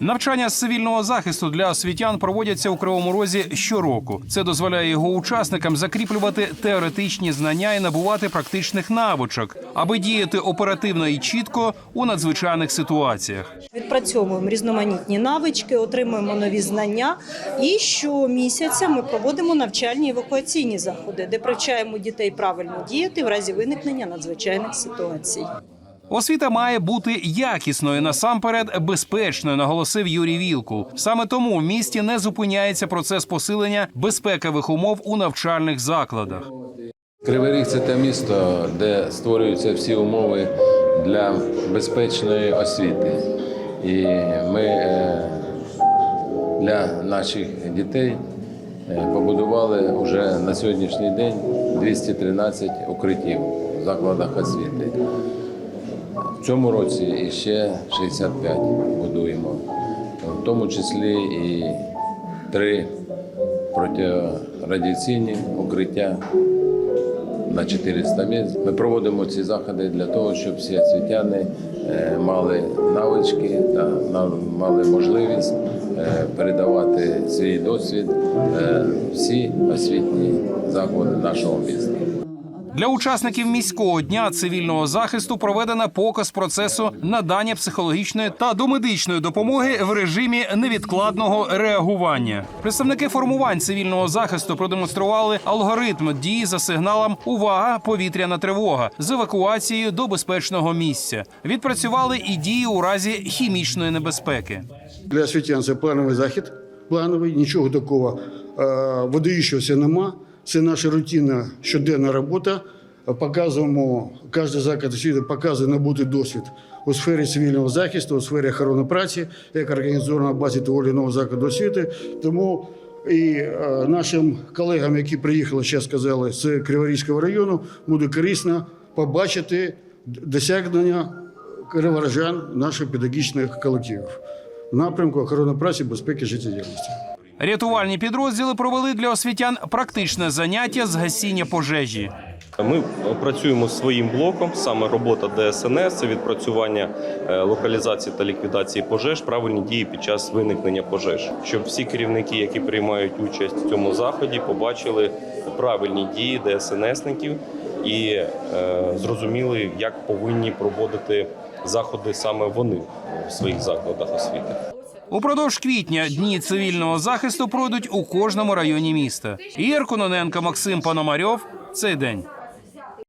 Навчання з цивільного захисту для освітян проводяться у Кривому Розі щороку. Це дозволяє його учасникам закріплювати теоретичні знання і набувати практичних навичок, аби діяти оперативно і чітко у надзвичайних ситуаціях. Відпрацьовуємо різноманітні навички, отримуємо нові знання. І щомісяця ми проводимо навчальні евакуаційні заходи, де привчаємо дітей правильно діяти в разі виникнення надзвичайних ситуацій. Освіта має бути якісною насамперед безпечною, наголосив Юрій Вілкул. Саме тому в місті не зупиняється процес посилення безпекових умов у навчальних закладах. Кривий Ріг це те місто, де створюються всі умови для безпечної освіти. І ми е, для наших дітей е, побудували вже на сьогоднішній день 213 укриттів в закладах освіти. В цьому році іще 65 будуємо, в тому числі і три протирадіаційні укриття на 400 місць. Ми проводимо ці заходи для того, щоб всі освітяни е, мали навички та мали можливість е, передавати свій досвід е, всі освітні заклади нашого міста. Для учасників міського дня цивільного захисту проведена показ процесу надання психологічної та домедичної допомоги в режимі невідкладного реагування. Представники формувань цивільного захисту продемонстрували алгоритм дії за сигналом Увага! Повітряна тривога з евакуацією до безпечного місця. Відпрацювали і дії у разі хімічної небезпеки. Для освітян це плановий захід, плановий, нічого такого е, видаючогося нема. Це наша рутинна щоденна робота. Показуємо, кожен заклад освіти показує набутий досвід у сфері цивільного захисту, у сфері охорони праці, як організовано на базі того іншого закладу освіти. Тому і е, нашим колегам, які приїхали, ще сказали, з Криворізького району, буде корисно побачити досягнення криворожан наших педагогічних колективів в напрямку охорони праці, безпеки, життєдіяльності. Рятувальні підрозділи провели для освітян практичне заняття з гасіння пожежі. Ми працюємо своїм блоком, саме робота ДСНС, це відпрацювання е, локалізації та ліквідації пожеж, правильні дії під час виникнення пожеж, щоб всі керівники, які приймають участь в цьому заході, побачили правильні дії ДСНСників і е, зрозуміли, як повинні проводити заходи саме вони в своїх закладах освіти. Упродовж квітня дні цивільного захисту пройдуть у кожному районі міста. Ігор Кононенко, Максим Пономарьов. Цей день.